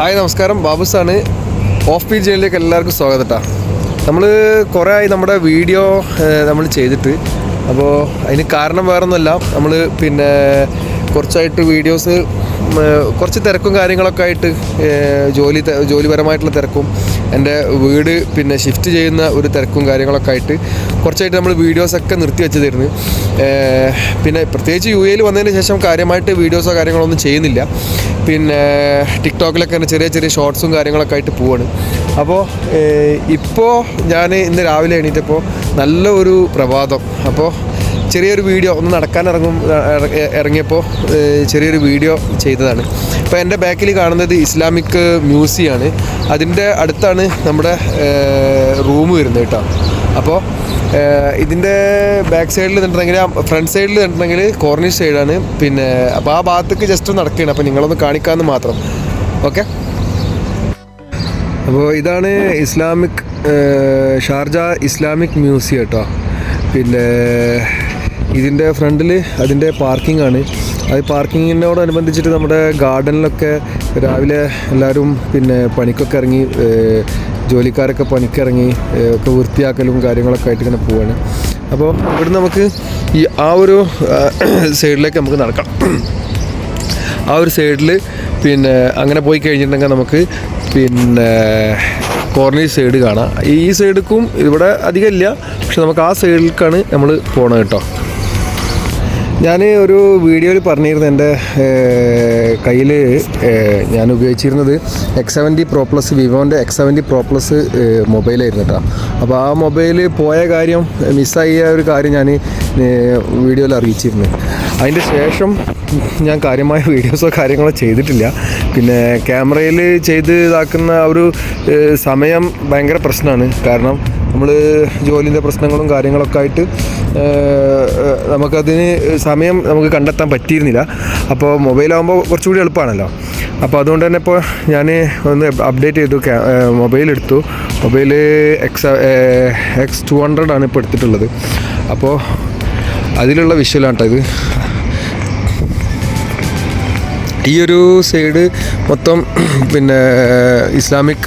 Hi നമസ്കാരം. ബാബുസാണ്. Of P ജയിലിലേക്ക് എല്ലാവർക്കും സ്വാഗതം കേട്ടോ നമ്മൾ കുറേ ആയി നമ്മുടെ വീഡിയോ നമ്മൾ ചെയ്തിട്ട്. അപ്പോൾ അതിന് കാരണം വേറൊന്നുമല്ല. നമ്മൾ പിന്നെ കുറച്ചായിട്ട് വീഡിയോസ് കുറച്ച് തിരക്കും കാര്യങ്ങളൊക്കെ ആയിട്ട് ജോലി ജോലിപരമായിട്ടുള്ള തിരക്കും. എന്റെ വീട് പിന്നെ ഷിഫ്റ്റ് ചെയ്യുന്ന ഒരു തിരക്കും കാര്യങ്ങളൊക്കെ ആയിട്ട് കുറച്ചായിട്ട് നമ്മൾ വീഡിയോസൊക്കെ നിർത്തി വെച്ചതായിരുന്നു. പിന്നെ പ്രത്യേകിച്ച് യു എയിൽ വന്നതിന് ശേഷം കാര്യമായിട്ട് വീഡിയോസോ കാര്യങ്ങളോ ഒന്നും ചെയ്യുന്നില്ല. പിന്നെ ടിക്ടോക്കിലൊക്കെ തന്നെ ചെറിയ ചെറിയ ഷോർട്സും കാര്യങ്ങളൊക്കെ ആയിട്ട് പോവാണ്. അപ്പോൾ ഇപ്പോൾ ഞാൻ ഇന്ന് രാവിലെ എണീറ്റപ്പോൾ നല്ല ഒരു പ്രഭാതം. അപ്പോൾ ചെറിയൊരു വീഡിയോ ഒന്ന് നടക്കാൻ ഇറങ്ങും ഇറ- ഇറങ്ങിയപ്പോൾ ചെറിയൊരു വീഡിയോ ചെയ്തതാണ്. അപ്പോൾ എന്റെ ബാക്കിൽ കാണുന്നത് ഇസ്ലാമിക് മ്യൂസിയമാണ് അതിന്റെ അടുത്താണ് നമ്മുടെ റൂം വരുന്നത് കേട്ടോ. അപ്പോൾ ഇതിന്റെ ബാക്ക് സൈഡിൽ നിന്നിട്ടുണ്ടെങ്കിൽ ഫ്രണ്ട് സൈഡിൽ നിന്നിട്ടുണ്ടെങ്കിൽ കോർണിഷ് സൈഡാണ്. പിന്നെ അപ്പോൾ ആ ഭാഗത്തേക്ക് ജസ്റ്റ് നടക്കുകയാണ്. അപ്പോൾ നിങ്ങളൊന്ന് കാണിക്കാമെന്ന് മാത്രം. ഓക്കെ? അപ്പോൾ ഇതാണ് ഇസ്ലാമിക് ഷാർജ ഇസ്ലാമിക് മ്യൂസിയം കേട്ടോ. പിന്നെ ഇതിന്റെ ഫ്രണ്ടിൽ അതിന്റെ പാർക്കിംഗ് ആണ് അത് പാർക്കിങ്ങിനോടനുബന്ധിച്ചിട്ട് നമ്മുടെ ഗാർഡനിലൊക്കെ രാവിലെ എല്ലാവരും പിന്നെ പണിക്കൊക്കെ ഇറങ്ങി ജോലിക്കാരൊക്കെ പണിക്കിറങ്ങി ഒക്കെ വൃത്തിയാക്കലും കാര്യങ്ങളൊക്കെ ആയിട്ട് ഇങ്ങനെ പോവാണ്. അപ്പോൾ ഇവിടെ നമുക്ക് ഈ ആ ഒരു സൈഡിലേക്ക് നമുക്ക് നടക്കാം. ആ ഒരു സൈഡിൽ പിന്നെ അങ്ങനെ പോയി കഴിഞ്ഞിട്ടുണ്ടെങ്കിൽ നമുക്ക് പിന്നെ കോർണർ സൈഡ് കാണാം. ഈ സൈഡിക്കും ഇവിടെ അധികം ഇല്ല. പക്ഷെ നമുക്ക് ആ സൈഡിലേക്കാണ് നമ്മൾ പോകണം കേട്ടോ. ഞാൻ ഒരു വീഡിയോയിൽ പറഞ്ഞിരുന്നു എന്റെ കയ്യിൽ ഞാൻ ഉപയോഗിച്ചിരുന്നത് എക്സ് സെവന്റി പ്രോ പ്ലസ് വിവോന്റെ എക്സ് സെവന്റി പ്രോ പ്ലസ് മൊബൈലായിരുന്നു കേട്ടോ. അപ്പോൾ ആ മൊബൈൽ പോയ കാര്യം മിസ്സായ ഒരു കാര്യം ഞാൻ വീഡിയോയിൽ അറിയിച്ചിരുന്നു. അതിന്റെ ശേഷം ഞാൻ കാര്യമായ വീഡിയോസോ കാര്യങ്ങളോ ചെയ്തിട്ടില്ല. പിന്നെ ക്യാമറയിൽ ചെയ്ത് ഇതാക്കുന്ന ഒരു സമയം ഭയങ്കര പ്രശ്നമാണ്. കാരണം നമ്മൾ ജോലിന്റെ പ്രശ്നങ്ങളും കാര്യങ്ങളൊക്കെ ആയിട്ട് നമുക്കതിന് സമയം നമുക്ക് കണ്ടെത്താൻ പറ്റിയിരുന്നില്ല. അപ്പോൾ മൊബൈലാകുമ്പോൾ കുറച്ചുകൂടി എളുപ്പമാണല്ലോ അപ്പോൾ അതുകൊണ്ട് തന്നെ ഇപ്പോൾ ഞാൻ ഒന്ന് അപ്ഡേറ്റ് ചെയ്തു മൊബൈൽ എടുത്തു. Mobile X X two hundred ആണ് ഇപ്പോൾ എടുത്തിട്ടുള്ളത്. അപ്പോൾ അതിലുള്ള വിഷ്വലാണ് കേട്ടോ ഇത്. ഈ ഒരു സൈഡ് മൊത്തം പിന്നെ ഇസ്ലാമിക്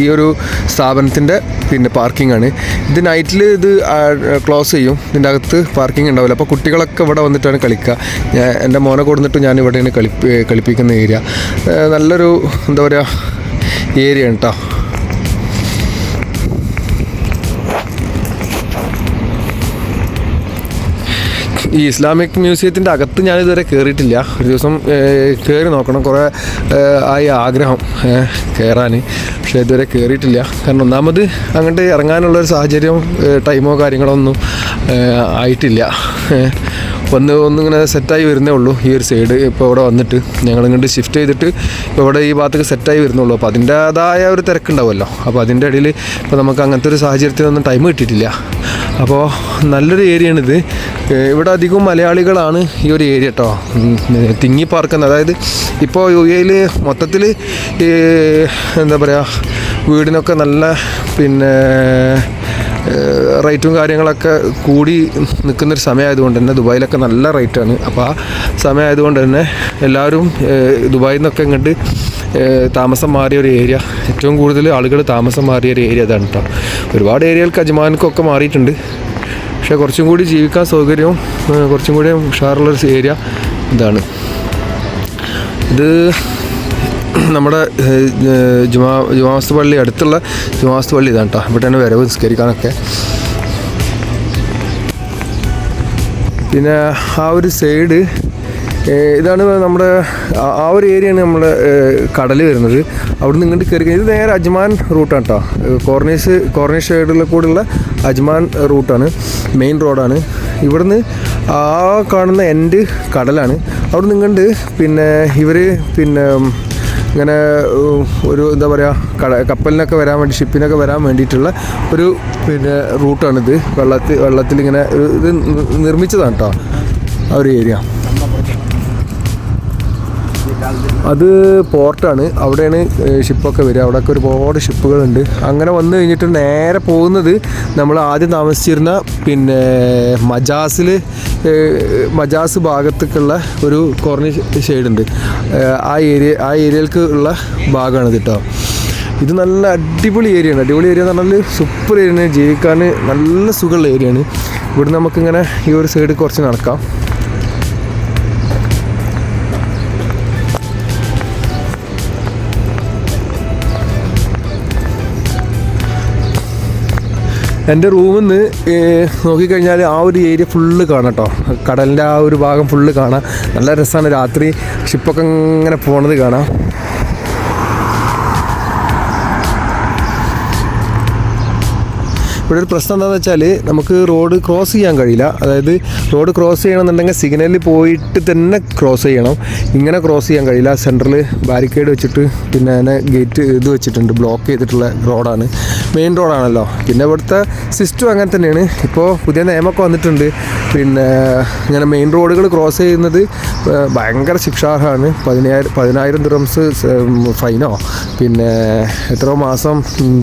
ഈ ഒരു സ്ഥാപനത്തിന്റെ പിന്നെ പാർക്കിംഗ് ആണ് ഇത് നൈറ്റിൽ ഇത് ക്ലോസ് ചെയ്യും. ഇതിന്റെ അകത്ത് പാർക്കിംഗ് ഉണ്ടാവില്ല. അപ്പോൾ കുട്ടികളൊക്കെ ഇവിടെ വന്നിട്ടാണ് കളിക്കുക. ഞാൻ എന്റെ മോനെ കൊടുത്തിട്ട് ഞാൻ ഇവിടെയാണ് കളി കളിപ്പിക്കുന്ന ഏരിയ. നല്ലൊരു എന്താ പറയുക ഏരിയ ആണ് കേട്ടോ ഈ ഇസ്ലാമിക് മ്യൂസിയത്തിന്റെ അകത്ത് ഞാൻ ഇതുവരെ കയറിയിട്ടില്ല ഒരു ദിവസം കയറി നോക്കണം. കുറേ ആയി ആഗ്രഹം കയറാൻ പക്ഷേ ഇതുവരെ കയറിയിട്ടില്ല കാരണം ഒന്നാമത് അങ്ങോട്ട് ഇറങ്ങാനുള്ള ഒരു സാഹചര്യം ടൈമോ കാര്യങ്ങളോ ഒന്നും ആയിട്ടില്ല. ഒന്ന് ഒന്നിങ്ങനെ സെറ്റായി വരുന്നേ ഉള്ളൂ ഈ ഒരു സൈഡ് ഇപ്പോൾ ഇവിടെ വന്നിട്ട്. ഞങ്ങൾ ഇങ്ങോട്ട് ഷിഫ്റ്റ് ചെയ്തിട്ട് ഇവിടെ ഈ ഭാഗത്തേക്ക് സെറ്റായി വരുന്നുള്ളൂ. അപ്പോൾ അതിന്റേതായ ഒരു തിരക്കുണ്ടാവുമല്ലോ. അപ്പോൾ അതിന്റെ ഇടയിൽ ഇപ്പോൾ നമുക്ക് അങ്ങനത്തെ ഒരു സാഹചര്യത്തിനൊന്നും ടൈം കിട്ടിയിട്ടില്ല. അപ്പോൾ നല്ലൊരു ഏരിയയാണിത്. ഇവിടെ അധികവും മലയാളികളാണ് ഈ ഒരു ഏരിയ കേട്ടോ തിങ്ങി പാർക്കുന്നത് അതായത് ഇപ്പോൾ യു എയിൽ മൊത്തത്തിൽ എന്താ പറയുക വീടിനൊക്കെ നല്ല പിന്നെ റേറ്റും കാര്യങ്ങളൊക്കെ കൂടി നിൽക്കുന്നൊരു സമയമായതുകൊണ്ട് തന്നെ ദുബായിലൊക്കെ നല്ല റേറ്റാണ്. അപ്പോൾ ആ സമയമായതുകൊണ്ട് തന്നെ എല്ലാവരും ദുബായിൽ നിന്നൊക്കെ ഇങ്ങോട്ട് താമസം മാറിയ ഒരു ഏരിയ. ഏറ്റവും കൂടുതൽ ആളുകൾ താമസം മാറിയ ഒരു ഏരിയ അതാണ് കേട്ടോ ഒരുപാട് ഏരിയകൾക്ക് അജ്മാനക്കൊക്കെ മാറിയിട്ടുണ്ട്. പക്ഷേ കുറച്ചും കൂടി ജീവിക്കാൻ സൗകര്യവും കുറച്ചും കൂടി ഉഷാറുള്ളൊരു ഏരിയ ഇതാണ്. ഇത് നമ്മുടെ ജുമാ ജുമാസ്തു പള്ളി അടുത്തുള്ള ജുമാസ്തു പള്ളി ഇതാണ് കേട്ടോ ഇവിടെയാണ് വരവ് നിസ്കരിക്കാനൊക്കെ. പിന്നെ ആ ഒരു സൈഡ് ഇതാണ് നമ്മുടെ ആ- ഒരു ഏരിയയാണ് നമ്മുടെ കടൽ വരുന്നത്. അവിടെ നിന്ന് ഇങ്ങോട്ട് കയറി ഇത് നേരെ അജ്മാൻ റൂട്ടാണ് കേട്ടോ കോർണേഴ്സ് കോർണേഴ്സ് സൈഡിലെ കൂടെയുള്ള അജ്മാൻ റൂട്ടാണ് മെയിൻ റോഡാണ്. ഇവിടുന്ന് ആ കാണുന്ന എൻഡ് കടലാണ്. അവിടെ നിന്ന് ഇങ്ങോട്ട് പിന്നെ ഇവർ പിന്നെ ഇങ്ങനെ ഒരു എന്താ പറയുക കട കപ്പലിനൊക്കെ വരാൻ വേണ്ടി ഷിപ്പിനൊക്കെ വരാൻ വേണ്ടിയിട്ടുള്ള ഒരു പിന്നെ റൂട്ടാണിത്. വെള്ളത്തിൽ വെള്ളത്തിൽ ഇങ്ങനെ ഇത് നിർമ്മിച്ചതാണ് കേട്ടോ ആ ഒരു ഏരിയ. അത് പോർട്ടാണ്. അവിടെയാണ് ഷിപ്പൊക്കെ വരിക. അവിടെയൊക്കെ ഒരുപാട് ഷിപ്പുകളുണ്ട്. അങ്ങനെ വന്നു കഴിഞ്ഞിട്ട് നേരെ പോകുന്നത് നമ്മൾ ആദ്യം താമസിച്ചിരുന്ന പിന്നെ മജാസിൽ മജാസ് ഭാഗത്തേക്കുള്ള ഒരു കുറഞ്ഞ ഷെയ്ഡുണ്ട് ആ ഏരിയ ആ ഏരിയയിലേക്ക് ഉള്ള ഭാഗമാണ് കേട്ടോ ഇത് നല്ല അടിപൊളി ഏരിയയാണ് അടിപൊളി ഏരിയ എന്ന് പറഞ്ഞാൽ സൂപ്പർ ഏരിയയാണ് ജീവിക്കാൻ നല്ല സുഖമുള്ള ഏരിയയാണ് ഇവിടെ നമുക്കിങ്ങനെ ഈ ഒരു സൈഡ് കുറച്ച് നടക്കാം. എന്റെ റൂമിൽ നിന്ന് നോക്കിക്കഴിഞ്ഞാൽ ആ ഒരു ഏരിയ ഫുള്ള് കാണാം കേട്ടോ കടലിന്റെ ആ ഒരു ഭാഗം ഫുള്ള് കാണാം. നല്ല രസമാണ് രാത്രി ഷിപ്പൊക്കെ ഇങ്ങനെ പോണത് കാണാം. ഇവിടെ ഒരു പ്രശ്നം എന്താണെന്ന് വെച്ചാൽ നമുക്ക് റോഡ് ക്രോസ് ചെയ്യാൻ കഴിയില്ല. അതായത് റോഡ് ക്രോസ് ചെയ്യണമെന്നുണ്ടെങ്കിൽ സിഗ്നലിൽ പോയിട്ട് തന്നെ ക്രോസ് ചെയ്യണം. ഇങ്ങനെ ക്രോസ് ചെയ്യാൻ കഴിയില്ല. സെന്ററിൽ ബാരിക്കേഡ് വെച്ചിട്ട് പിന്നെ അതിനെ ഗേറ്റ് ഇത് വെച്ചിട്ടുണ്ട്. ബ്ലോക്ക് ചെയ്തിട്ടുള്ള റോഡാണ്. മെയിൻ റോഡാണല്ലോ. പിന്നെ ഇവിടുത്തെ സിസ്റ്റം അങ്ങനെ തന്നെയാണ്. ഇപ്പോൾ പുതിയ നിയമമൊക്കെ വന്നിട്ടുണ്ട്. പിന്നെ ഇങ്ങനെ മെയിൻ റോഡുകൾ ക്രോസ് ചെയ്യുന്നത് ഭയങ്കര ശിക്ഷാർഹമാണ്. പതിനായിരം പതിനായിരം ദിറംസ് ഫൈനോ? പിന്നെ എത്രയോ മാസം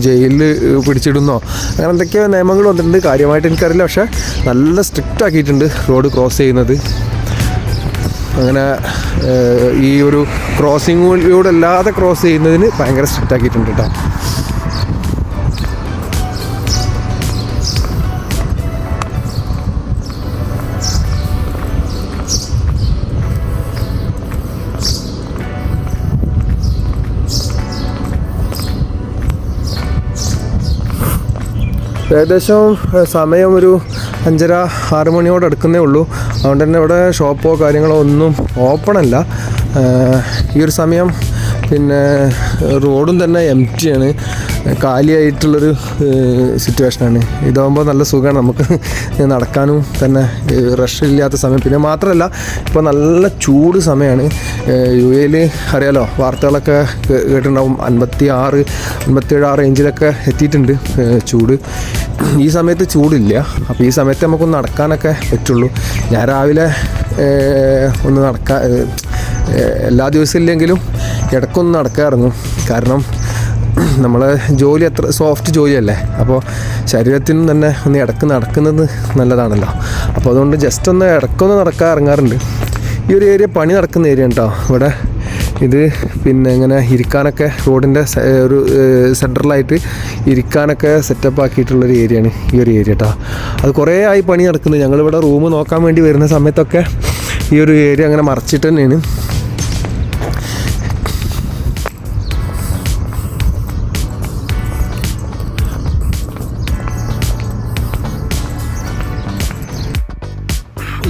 ജയിലിൽ പിടിച്ചിടുന്നോ? അങ്ങനെ എന്തൊക്കെയോ നിയമങ്ങൾ വന്നിട്ടുണ്ട്. കാര്യമായിട്ട് എനിക്കറിയില്ല. പക്ഷേ നല്ല സ്ട്രിക്റ്റ് ആക്കിയിട്ടുണ്ട് റോഡ് ക്രോസ് ചെയ്യുന്നത്. അങ്ങനെ ഈ ഒരു ക്രോസിങ്ങിലൂടെ അല്ലാതെ ക്രോസ് ചെയ്യുന്നതിന് ഭയങ്കര സ്ട്രിക്റ്റ് ആക്കിയിട്ടുണ്ട് കേട്ടോ ഏകദേശം സമയം ഒരു അഞ്ചര ആറ് മണിയോട് അടുക്കുന്നേ ഉള്ളൂ. അതുകൊണ്ട് തന്നെ ഇവിടെ ഷോപ്പോ കാര്യങ്ങളോ ഒന്നും ഓപ്പൺ അല്ല. ഈ ഒരു സമയം പിന്നെ റോഡും തന്നെ എം ടിയാണ് കാലിയായിട്ടുള്ളൊരു സിറ്റുവേഷനാണ് ഇതാകുമ്പോൾ നല്ല സുഖമാണ് നമുക്ക്. നടക്കാനും തന്നെ റഷ് ഇല്ലാത്ത സമയം. പിന്നെ മാത്രമല്ല ഇപ്പോൾ നല്ല ചൂട് സമയമാണ് യു എയിൽ അറിയാലോ വാർത്തകളൊക്കെ കേട്ടിട്ടുണ്ടാകും അൻപത്തി ആറ് അൻപത്തി ഏഴ് ആ റേഞ്ചിലൊക്കെ എത്തിയിട്ടുണ്ട് ചൂട്. ഈ സമയത്ത് ചൂടില്ല. അപ്പോൾ ഈ സമയത്ത് നമുക്കൊന്ന് നടക്കാനൊക്കെ പറ്റുള്ളൂ. ഞാൻ രാവിലെ ഒന്ന് നടക്കാൻ എല്ലാ ദിവസവും ഇല്ലെങ്കിലും ഇടയ്ക്കൊന്ന് നടക്കാൻ ഇറങ്ങും കാരണം നമ്മളെ ജോലി അത്ര സോഫ്റ്റ് ജോലിയല്ലേ. അപ്പോൾ ശരീരത്തിനും തന്നെ ഒന്ന് ഇടയ്ക്ക് നടക്കുന്നത് നല്ലതാണല്ലോ. അപ്പോൾ അതുകൊണ്ട് ജസ്റ്റ് ഒന്ന് ഇടക്കൊന്ന് നടക്കാൻ ഇറങ്ങാറുണ്ട്. ഈ ഒരു ഏരിയ പണി നടക്കുന്ന ഏരിയ ഉണ്ടോ? ഇവിടെ ഇത് പിന്നെ ഇങ്ങനെ ഇരിക്കാനൊക്കെ റോഡിന്റെ ഒരു സെൻട്രലായിട്ട് ഇരിക്കാനൊക്കെ സെറ്റപ്പ് ആക്കിയിട്ടുള്ളൊരു ഏരിയയാണ് ഈ ഒരു ഏരിയ കേട്ടോ അത് കുറേ ആയി പണി നടക്കുന്നത് ഞങ്ങളിവിടെ റൂം നോക്കാൻ വേണ്ടി വരുന്ന സമയത്തൊക്കെ ഈ ഒരു ഏരിയ അങ്ങനെ മറച്ചിട്ട് തന്നെയാണ്.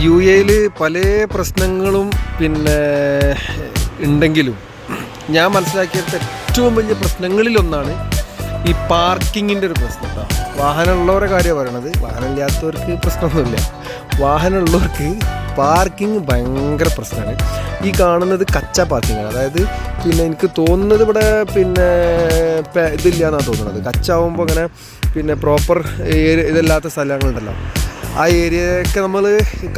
യു എയിൽ പല പ്രശ്നങ്ങളും പിന്നെ ഉണ്ടെങ്കിലും ഞാൻ മനസ്സിലാക്കിയത് ഏറ്റവും വലിയ പ്രശ്നങ്ങളിലൊന്നാണ് ഈ പാർക്കിങ്ങിന്റെ ഒരു പ്രശ്നം വാഹനമുള്ളവരെ കാര്യമാണ് പറയണത് വാഹനമില്ലാത്തവർക്ക് പ്രശ്നമൊന്നുമില്ല. വാഹനമുള്ളവർക്ക് പാർക്കിംഗ് ഭയങ്കര പ്രശ്നമാണ്. ഈ കാണുന്നത് കച്ച പാർക്കിങ്ങാണ് അതായത് പിന്നെ എനിക്ക് തോന്നുന്നത് ഇവിടെ പിന്നെ ഇതില്ല എന്നാണ് തോന്നുന്നത് കച്ച ആകുമ്പോൾ അങ്ങനെ പിന്നെ പ്രോപ്പർ ഏരിയ ഇതല്ലാത്ത സ്ഥലങ്ങളുണ്ടല്ലോ. ആ ഏരിയയൊക്കെ നമ്മൾ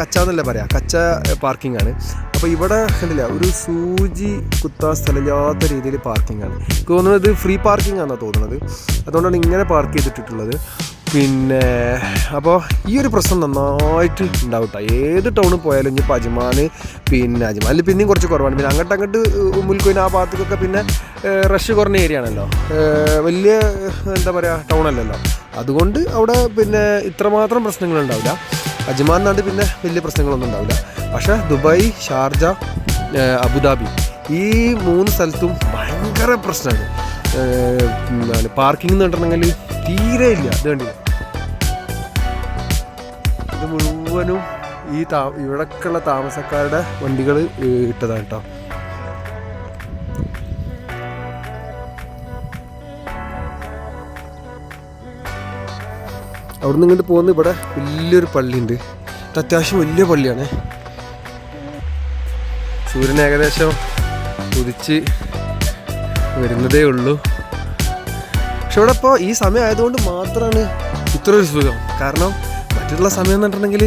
കച്ച എന്നല്ല പറയാം. കച്ച പാർക്കിംഗ് ആണ്. അപ്പോൾ ഇവിടെ കണ്ടില്ല ഒരു സൂചി കുത്താൻ സ്ഥലമില്ലാത്ത രീതിയിൽ പാർക്കിംഗ് ആണ്. എനിക്ക് തോന്നുന്നത് ഫ്രീ പാർക്കിംഗ് ആണെന്നാണ് തോന്നുന്നത്. അതുകൊണ്ടാണ് ഇങ്ങനെ പാർക്ക് ചെയ്തിട്ടുള്ളത് പിന്നെ അപ്പോൾ ഈ ഒരു പ്രശ്നം നന്നായിട്ട് ഉണ്ടാവും ട്ടോ. ഏത് ടൗണിൽ പോയാലും ഇപ്പോൾ അജ്മാൻ പിന്നെ അജ്മാനിൽ പിന്നെയും കുറച്ച് കുറവാണ്. പിന്നെ അങ്ങോട്ട് അങ്ങോട്ട് മുൽക്കൊയിന് ആ ഭാഗത്തേക്കൊക്കെ പിന്നെ റഷ് കുറഞ്ഞ ഏരിയ ആണല്ലോ. വലിയ എന്താ പറയുക ടൗൺ അല്ലല്ലോ. അതുകൊണ്ട് അവിടെ പിന്നെ ഇത്രമാത്രം പ്രശ്നങ്ങളുണ്ടാവില്ല അജ്മാൻ എന്നാണ്ട് പിന്നെ വലിയ പ്രശ്നങ്ങളൊന്നും ഉണ്ടാവില്ല. പക്ഷേ ദുബായ് ഷാർജ അബുദാബി ഈ മൂന്ന് സ്ഥലത്തും ഭയങ്കര പ്രശ്നമാണ്. പാർക്കിംഗ് എന്ന് പറഞ്ഞിട്ടുണ്ടെങ്കിൽ തീരെ ഇല്ല. ഇത് കണ്ടില്ല? ഇത് മുഴുവനും ഈ താ ഇവിടെക്കുള്ള താമസക്കാരുടെ വണ്ടികൾ ഇട്ടതാണ് കേട്ടോ അവിടുന്ന് ഇങ്ങോട്ട് പോകുന്ന ഇവിടെ വലിയൊരു പള്ളിയുണ്ട്. അത് അത്യാവശ്യം വലിയ പള്ളിയാണ്. സൂര്യൻ ഏകദേശം ഉദിച്ച് വരുന്നതേ ഉള്ളൂ. പക്ഷെ ഇവിടെ ഇപ്പോൾ ഈ സമയം ആയതുകൊണ്ട് മാത്രമാണ് ഇത്ര ഒരു സുഖം. കാരണം മറ്റുള്ള സമയം എന്ന് പറഞ്ഞിട്ടുണ്ടെങ്കിൽ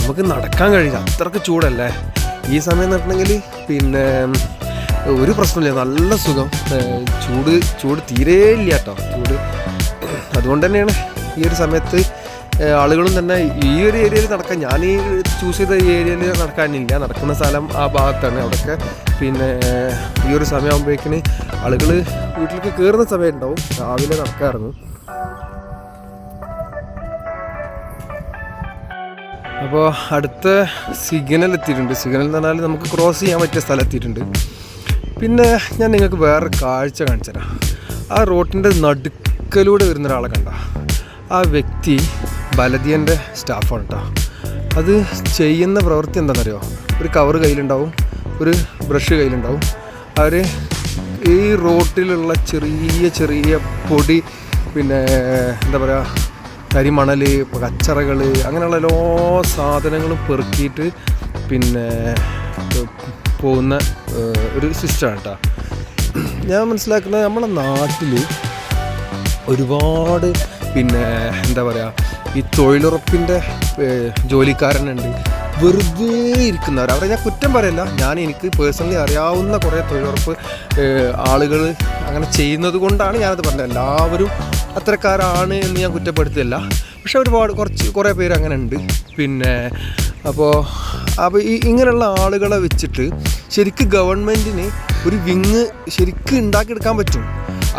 നമുക്ക് നടക്കാൻ കഴിയില്ല. അത്രയ്ക്ക് ചൂടല്ലേ? ഈ സമയം എന്ന് പറഞ്ഞിട്ടുണ്ടെങ്കിൽ പിന്നെ ഒരു പ്രശ്നമില്ല നല്ല സുഖം. ചൂട് ചൂട് തീരെ ഇല്ല കേട്ടോ. ചൂട്. അതുകൊണ്ട് തന്നെയാണ് ഈ ഒരു സമയത്ത് ആളുകളും തന്നെ ഈ ഒരു ഏരിയയിൽ നടക്കാൻ ഞാൻ ഈ ചൂസ് ചെയ്ത ഈ ഏരിയയിൽ നടക്കാനില്ല. നടക്കുന്ന സ്ഥലം ആ ഭാഗത്താണ്. അവിടെയൊക്കെ പിന്നെ ഈ ഒരു സമയമാകുമ്പോഴേക്കിന് ആളുകൾ വീട്ടിലേക്ക് കയറുന്ന സമയം ഉണ്ടാവും രാവിലെ നടക്കാറുണ്ട് അപ്പോൾ അടുത്ത സിഗ്നൽ എത്തിയിട്ടുണ്ട് സിഗ്നൽ എന്ന് പറഞ്ഞാൽ നമുക്ക് ക്രോസ് ചെയ്യാൻ പറ്റിയ സ്ഥലം എത്തിയിട്ടുണ്ട് പിന്നെ ഞാൻ നിങ്ങൾക്ക് വേറെ കാഴ്ച കാണിച്ചു തരാം ആ റോട്ടിന്റെ നടുക്കലൂടെ വരുന്ന ഒരാളെ കണ്ട? ആ വ്യക്തി ബലദിയന്റെ സ്റ്റാഫാണ് കേട്ടോ അത് ചെയ്യുന്ന പ്രവൃത്തി എന്താണെന്നറിയോ? ഒരു കവർ കയ്യിലുണ്ടാവും ഒരു ബ്രഷ് കയ്യിലുണ്ടാവും. അവർ ഈ റോട്ടിലുള്ള ചെറിയ ചെറിയ പൊടി പിന്നെ എന്താ പറയുക കരിമണൽ കച്ചറകൾ അങ്ങനെയുള്ള എല്ലാ സാധനങ്ങളും പെറുക്കിയിട്ട് പിന്നെ പോകുന്ന ഒരു സിസ്റ്റമാണ് കേട്ടോ ഞാൻ മനസ്സിലാക്കുന്നത് നമ്മുടെ നാട്ടിൽ ഒരുപാട് പിന്നെ എന്താ പറയുക ഈ തൊഴിലുറപ്പിന്റെ ജോലിക്കാരനുണ്ട്. വെറുതെ ഇരിക്കുന്നവർ അവരെ ഞാൻ കുറ്റം പറയല്ല. ഞാൻ എനിക്ക് പേഴ്സണലി അറിയാവുന്ന കുറേ തൊഴിലുറപ്പ് ആളുകൾ അങ്ങനെ ചെയ്യുന്നത് കൊണ്ടാണ് ഞാനത് പറഞ്ഞത്. എല്ലാവരും അത്തരക്കാരാണ് എന്ന് ഞാൻ കുറ്റപ്പെടുത്തില്ല പക്ഷെ ഒരുപാട് കുറച്ച് കുറേ പേര് അങ്ങനെ ഉണ്ട്. പിന്നെ അപ്പോൾ അപ്പോൾ ഈ ഇങ്ങനെയുള്ള ആളുകളെ വെച്ചിട്ട് ശരിക്കും ഗവൺമെന്റിന് ഒരു വിങ് ശരിക്കും ഉണ്ടാക്കിയെടുക്കാൻ പറ്റും.